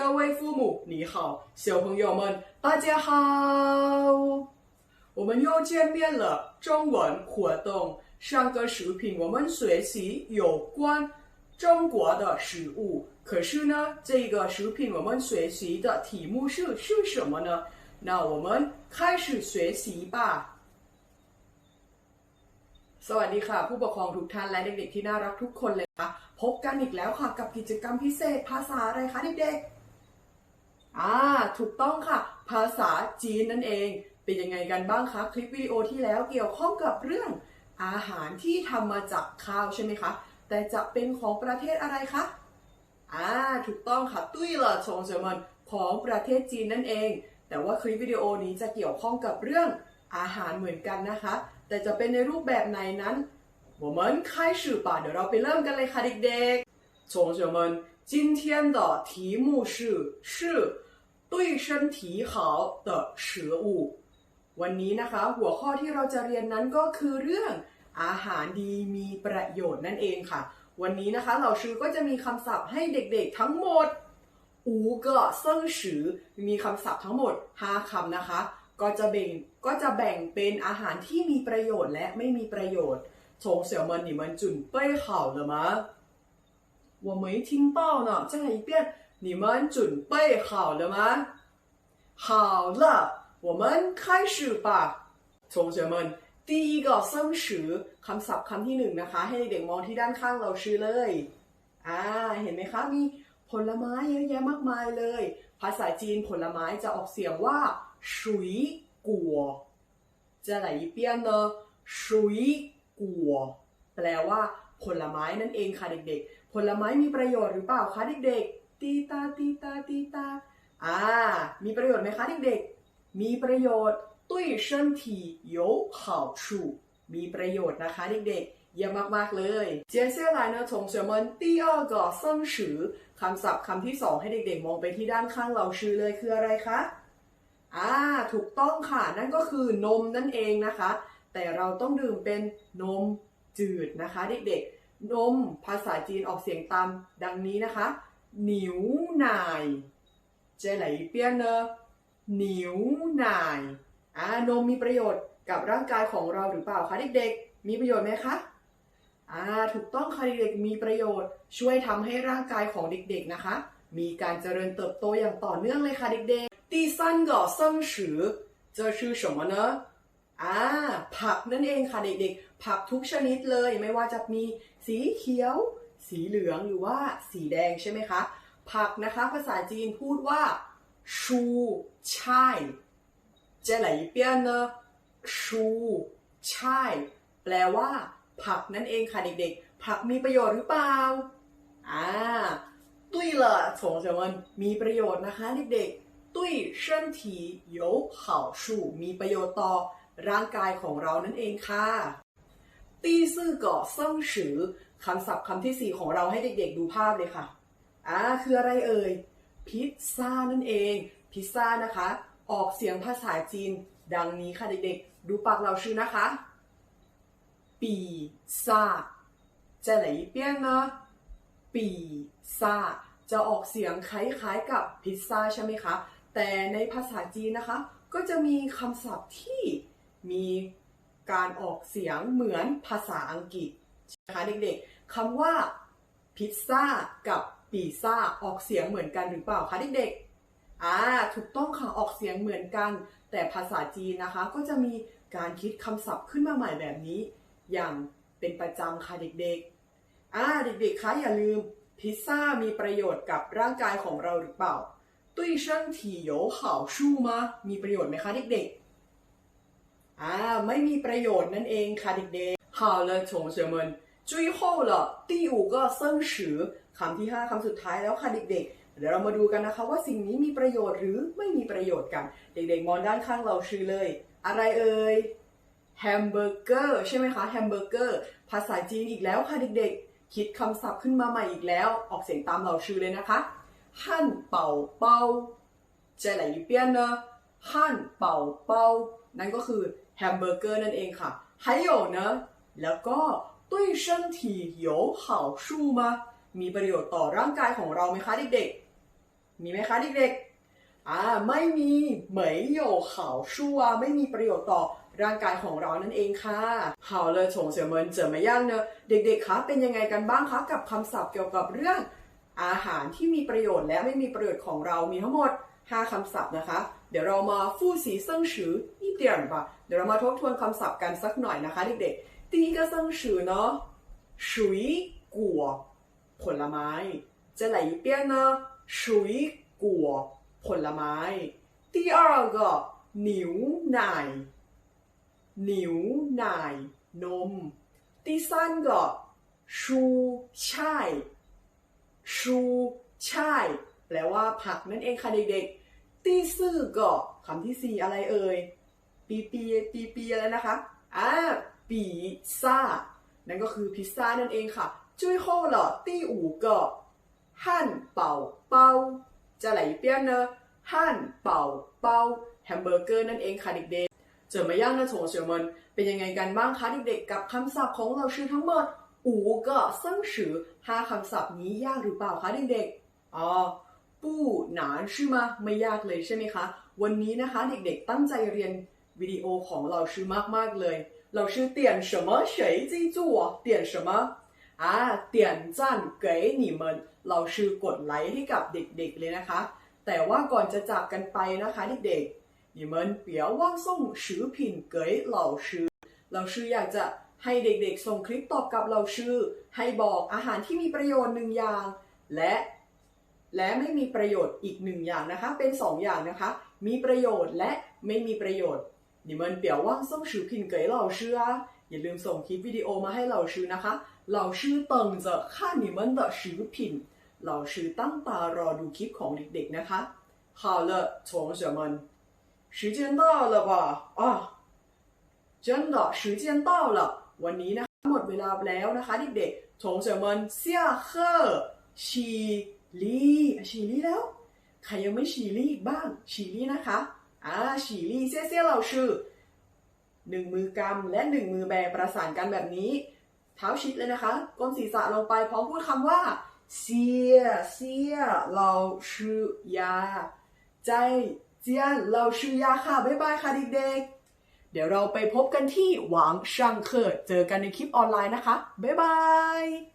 各位父母，你好，小朋友们，大家好，我们又见面了。中文活动，上个视频我们学习有关中国的食物，可是呢，这个视频我们学习的题目是是什么呢？那我们开始学习吧。สวัสดีค่ะ ผู้ปกครองทุกท่านและเด็กๆที่น่ารักทุกคนเลยค่ะพบกันอีกแล้วค่ะกับกิจกรรมพิเศษภาษาอะไรคะเด็กๆ อ่าถูกต้องค่ะ ภาษาจีนนั่นเอง เป็นยังไงกันบ้างคะคลิปวิดีโอที่แล้วเกี่ยวข้องกับเรื่อง อาหารที่ทำมาจากข้าวใช่ไหมคะ แต่จะเป็นของประเทศอะไรคะอ่าถูกต้องค่ะตุ้ยเหรอชงเซมันของประเทศจีนนั่นเอง แต่ว่าคลิปวิดีโอนี้จะเกี่ยวข้องกับเรื่องอาหารเหมือนกันนะคะ แต่จะเป็นในรูปแบบไหนนั้น我们开始吧เดี๋ยวเราไปเริ่มกันเลยค่ะเด็กๆ同学们 今天的题目是是对身体好的食物วันนี้นะคะ หัวข้อที่เราจะเรียนนั้นก็คือเรื่องอาหารดีมีประโยชน์นั่นเองค่ะ วันนี้นะคะเราชื่อก็จะมีคำศัพท์ให้เด็กๆทั้งหมดอูเกอเซิงสือมีคำศัพท์ทั้งหมด 5คำนะคะ ก็จะแบ่งก็จะแบ่งเป็นอาหารที่มีประโยชน์และไม่มีประโยชน์从小们你们准备好了吗 我没听到呢再来一遍你们准备好了吗好了我们开始吧同学们第一个生词คำศัพท์คำที่หนึ่งนะคะ ให้เด็กๆมองที่ด้านข้างเราชื่อเลยอ่าเห็นไหมคะมีผลไม้เยอะแยะมากมายเลย ภาษาจีนผลไม้จะออกเสียงว่าชุยกัวจะไหลเปียนเนอะชุยกัวแปลว่า ผลไม้นั่นเองค่ะเด็กๆ ผลไม้มีประโยชน์หรือเปล่าคะเด็กๆ ตีตาตีตาตีตา อ่า มีประโยชน์ไหมคะเด็กๆ มีประโยชน์ตุ้ยเชินทีโยข่าวชูมีประโยชน์นะคะเด็กๆ เยี่ยมมากๆเลยเจียเซียไลนะชงเฉียวมันตี้อ้อกอเซิงฉือคำศัพท์คำที่สองให้เด็กๆ มองไปที่ด้านข้างเราชื่อเลยคืออะไรคะ อ่า ถูกต้องค่ะ นั่นก็คือนมนั่นเองนะคะ แต่เราต้องดื่มเป็นนม จืดนะคะเด็กๆ นมภาษาจีนออกเสียงตามดังนี้นะคะหนิวนายเจไหลเปียนเนอะหนิวนายอ่านมมีประโยชน์กับร่างกายของเราหรือเปล่าคะเด็กๆ มีประโยชน์ไหมคะอ่าถูกต้องค่ะเด็กๆ มีประโยชน์ ช่วยทำให้ร่างกายของเด็กๆนะคะ มีการเจริญเติบโตอย่างต่อเนื่องเลยค่ะเด็กๆ第三个生词这是什么呢 อ่าผักนั่นเองค่ะเด็กๆ ผักทุกชนิดเลย ไม่ว่าจะมีสีเขียว สีเหลืองหรือว่าสีแดงใช่ไหมคะ ผักนะคะ ภาษาจีนพูดว่าชูใช่จะไหลเปียนเนอะชูใช่แปลว่า ผักนั่นเองค่ะเด็กๆ ผักมีประโยชน์หรือเปล่าอ่าตุ้ยเหรอถงเฉมันมีประโยชน์นะคะเด็กๆตุ้ย身体有好处มีประโยชน์ต่อ ร่างกายของเรานั่นเองค่ะ ตีซื่อก่อเซิงฉือคำศัพท์คำที่สี่ของเราให้เด็กๆดูภาพเลยค่ะอ่าคืออะไรเอ่ย พิซซ่านั่นเอง พิซซ่านะคะ ออกเสียงภาษาจีน ดังนี้ค่ะเด็กๆ ดูปากเราชื่อนะคะ ปีซ่าจะไหนเปี้ยนนะปีซ่าจะออกเสียงคล้ายๆกับพิซซ่าใช่ไหมคะ แต่ในภาษาจีนนะคะ ก็จะมีคำศัพท์ที่ มีการออกเสียงเหมือนภาษาอังกฤษนะคะเด็กๆคำว่าพิซซ่ากับปีซ่าออกเสียงเหมือนกันหรือเปล่าคะเด็กๆอ่าถูกต้องค่ะออกเสียงเหมือนกัน แต่ภาษาจีนนะคะก็จะมีการคิดคำศัพท์ขึ้นมาใหม่แบบนี้ อย่างเป็นประจำค่ะเด็กๆอ่าเด็กๆคะอย่าลืมพิซซ่ามีประโยชน์กับร่างกายของเราหรือเปล่าตุ้ยเชิงถี่โยเข่าชู้มามีประโยชน์ไหมคะเด็กๆ อ่าไม่มีประโยชน์นั่นเองค่ะเด็กๆ好了同学们最后了第五个生词คำที่ 5คำสุดท้ายแล้วค่ะเด็กๆ เดี๋ยวเรามาดูกันนะคะว่าสิ่งนี้มีประโยชน์หรือไม่มีประโยชน์กัน เด็กๆ มองด้านข้างเราชื่อเลย อะไรเอ่ยแฮมเบอร์เกอร์ใช่ไหมคะแฮมเบอร์เกอร์ภาษาจีนอีกแล้วค่ะเด็กๆ คิดคำศัพท์ขึ้นมาใหม่อีกแล้ว ออกเสียงตามเราชื่อเลยนะคะหั่นเป่าเป้าจะไหลเปี้ยนเนอะหั่นเป่าเป้านั่นก็คือ แฮมเบอร์เกอร์นั่นเองค่ะ还有呢แล้วก็对身体有好处吗มีประโยชน์ต่อร่างกายของเราไหมคะเด็กๆ มีไหมคะเด็กๆ อ่า ไม่มีเหมยโยเขาชัวไม่มีประโยชน์ต่อร่างกายของเรานั่นเองค่ะ好了同学们怎么样呢เด็กๆ คะ เป็นยังไงกันบ้างคะ กับคำศัพท์เกี่ยวกับเรื่อง อาหารที่มีประโยชน์และไม่มีประโยชน์ของเรามีทั้งหมด 5คำศัพท์นะคะ เดี๋ยวเรามาฟู่สีเซิงฉือ 一点吧เดี๋ยวเรามาทบทวนคำศัพท์กันสักหน่อยนะคะ เด็กๆ第一个生ฉือเนาะ水果ผลไม้再来一遍呢水果ผลไม้第二个牛奶牛奶นม第三个蔬菜ชูช่ายแปลว่าผักนั่นเองค่ะเด็กๆตีซื่อก็คำที่สี่อะไรเอ่ย ปีปีปีปีอะไรนะคะอ่าปีซ่า นั่นก็คือพิซซ่านั่นเองค่ะจุ้ยโฮ่เหรอตีอู่ก็หั่นเป่าเป้าจะไหลเปี้ยนเนอะหั่นเป่าเป้าแฮมเบอร์เกอร์นั่นเองค่ะเด็กๆเจอมาย่างนะโถเฉียวมันเป็นยังไงกันบ้างคะเด็กๆกับคำศัพท์ของเราชื่อทั้งหมดอูก็ซึ่งฉือห้าคำศัพท์นี้ยากหรือเปล่าคะเด็กๆอ๋อปู้หนานใช่ไหมไม่ยากเลยใช่ไหมคะ วันนี้นะคะเด็กๆตั้งใจเรียน วิดีโอของเราชื่อมากๆเลย เราชื่อเตียน什么谁记住我เตียน什么อ่าเตียนจันเก๋你们เราชื่อกดไลค์ให้กับเด็กๆเลยนะคะ แต่ว่าก่อนจะจากกันไปนะคะเด็กๆ你们不要忘送食品给老师เราชื่ออยากจะให้เด็กๆ ส่งคลิปตอบกับเราชื่อ ให้บอกอาหารที่มีประโยชน์หนึ่งอย่าง และ และไม่มีประโยชน์อีกหนึ่งอย่างนะคะ เป็นสองอย่างนะคะ มีประโยชน์และไม่มีประโยชน์ 你们不要忘送视频给老师啊อย่าลืมส่งคลิปวิดีโอมาให้老师นะคะ老师等着看你们的视频老师ตั้งตารอดูคลิปของเด็กๆนะคะ好了同学们时间到了吧啊真的时间到了วันนี้นะคะหมดเวลาแล้วนะคะเด็กๆ同学们下课ฉีลี่ฉีลี่แล้ว ใครยังไม่ฉีลี่อีกบ้าง ฉีลี่นะคะ อ่าฉีลี่เซี่ยเซี่ยเราชื่อหนึ่งมือกำและหนึ่งมือแบประสานกันแบบนี้ เท้าชิดเลยนะคะก้นศีรษะลงไปพร้อมพูดคำว่าเซียเซียเราชื่อยาใจเจียนเราชื่อยาค่ะบ๊ายบายค่ะเด็กๆ เดี๋ยวเราไปพบกันที่หวังช่างเคอเจอกันในคลิปออนไลน์นะคะ บ๊ายบาย